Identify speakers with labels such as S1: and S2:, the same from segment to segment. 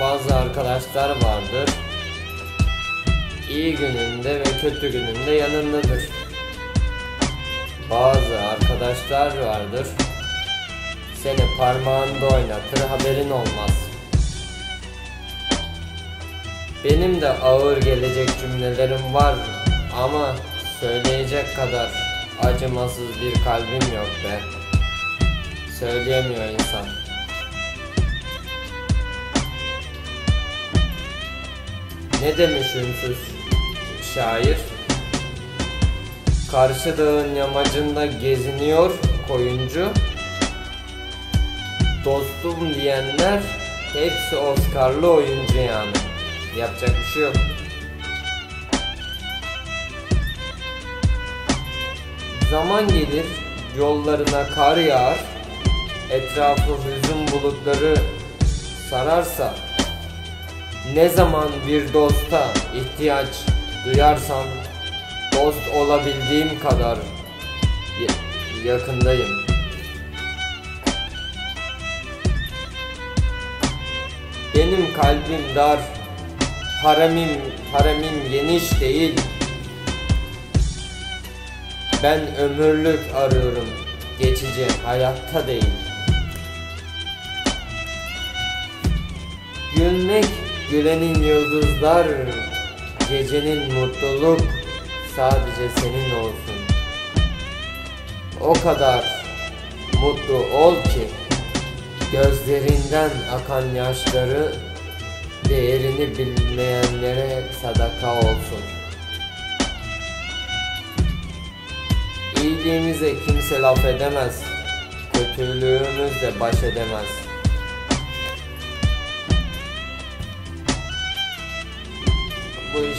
S1: Bazı arkadaşlar vardır. İyi gününde ve kötü gününde yanındadır. Bazı arkadaşlar vardır. Seni parmağında oynatır haberin olmaz. Benim de ağır gelecek cümlelerim var ama söyleyecek kadar acımasız bir kalbim yok be. Söyleyemiyor insan. Ne demiş ünsüz şair? Karşı dağın yamacında geziniyor koyuncu. Dostum diyenler hepsi Oscar'lı oyuncu yani. Yapacak bir şey yok. Zaman gelir yollarına kar yağar. Etrafı hüzün bulutları sararsa ne zaman bir dosta ihtiyaç duyarsam dost olabildiğim kadar ya- yakındayım. Benim kalbim dar, haremim, haremim geniş değil. Ben ömürlük arıyorum, geçici hayatta değil. Gülmek gülenin yıldızlar, gecenin mutluluk sadece senin olsun. O kadar mutlu ol ki gözlerinden akan yaşları değerini bilmeyenlere sadaka olsun. İyiliğimize kimse laf edemez, kötülüğümüzle baş edemez. Bu iş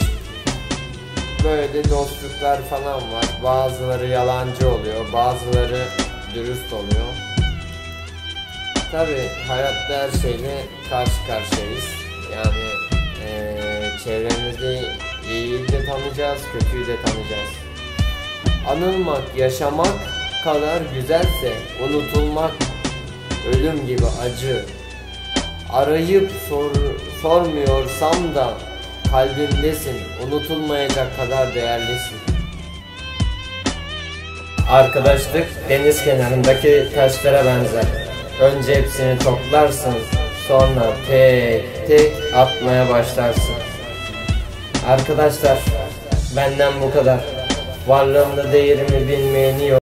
S1: böyle dostluklar falan var. Bazıları yalancı oluyor, bazıları dürüst oluyor. Tabi hayatta her şeyle karşı karşıyayız. Yani eee çevremizde iyiyi de tanıyacağız, kötüyü de tanıyacağız. Anılmak, yaşamak kadar güzelse unutulmak ölüm gibi acı. Arayıp sor, sormuyorsam da kalbimdesin, unutulmayacak kadar değerlisin. Arkadaşlık deniz kenarındaki taşlara benzer. Önce hepsini toplarsın, sonra tek tek atmaya başlarsın. Arkadaşlar, benden bu kadar. Varlığımda değerimi bilmeyeni yok.